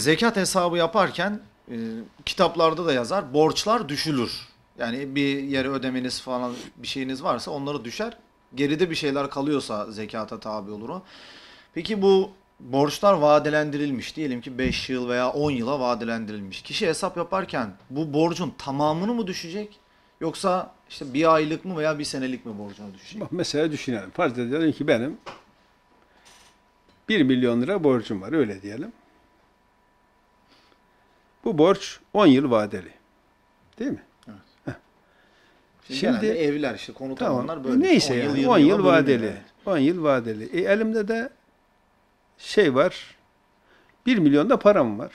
Zekat hesabı yaparken e, kitaplarda da yazar borçlar düşülür. Yani bir yere ödemeniz falan bir şeyiniz varsa onları düşer. Geride bir şeyler kalıyorsa zekata tabi olur o. Peki bu borçlar vadelendirilmiş. Diyelim ki 5 yıl veya 10 yıla vadelendirilmiş. Kişi hesap yaparken bu borcun tamamını mı düşecek? Yoksa işte bir aylık mı veya bir senelik mi borcuna düşecek? Bak mesela düşünelim. Farz edelim ki benim 1 milyon lira borcum var öyle diyelim. Bu borç 10 yıl vadeli. Değil mi? Şimdi, Şimdi- genelde evler işte konut Tamam. alanlar böyle. Neyse 10 yani 10 20 yıl, bölünüyor, vadeli. evet. 10 yıl vadeli. E, elimde de şey var. 1 milyon da param var.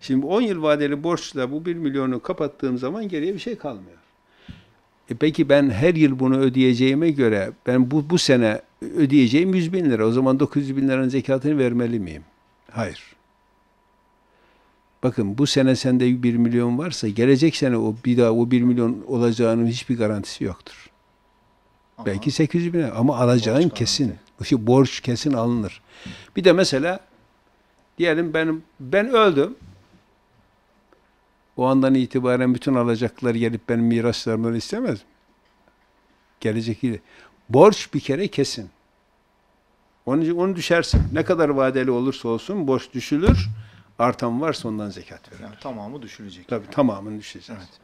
Şimdi 10 yıl vadeli borçla bu 1 milyonu kapattığım zaman geriye bir şey kalmıyor. E peki ben her yıl bunu ödeyeceğime göre ben bu, bu sene ödeyeceğim 100 bin lira. O zaman 900 bin liranın zekatını vermeli miyim? Hayır. Bakın bu sene sende 1 milyon varsa gelecek sene o bir daha o 1 milyon olacağının hiçbir garantisi yoktur. Ama Belki 800 bin ama alacağın Borç kesin. garanti. Bu şey borç kesin alınır. Bir de mesela diyelim ben ben öldüm. O andan itibaren bütün alacaklar gelip benim miraslarımı istemez mi? Gelecek ile. Borç bir kere kesin. Onu, onu düşersin. Ne kadar vadeli olursa olsun borç düşülür. Artan varsa ondan zekat verir. yani tamamı düşülecek. Tabii tamamını düşecek. Evet.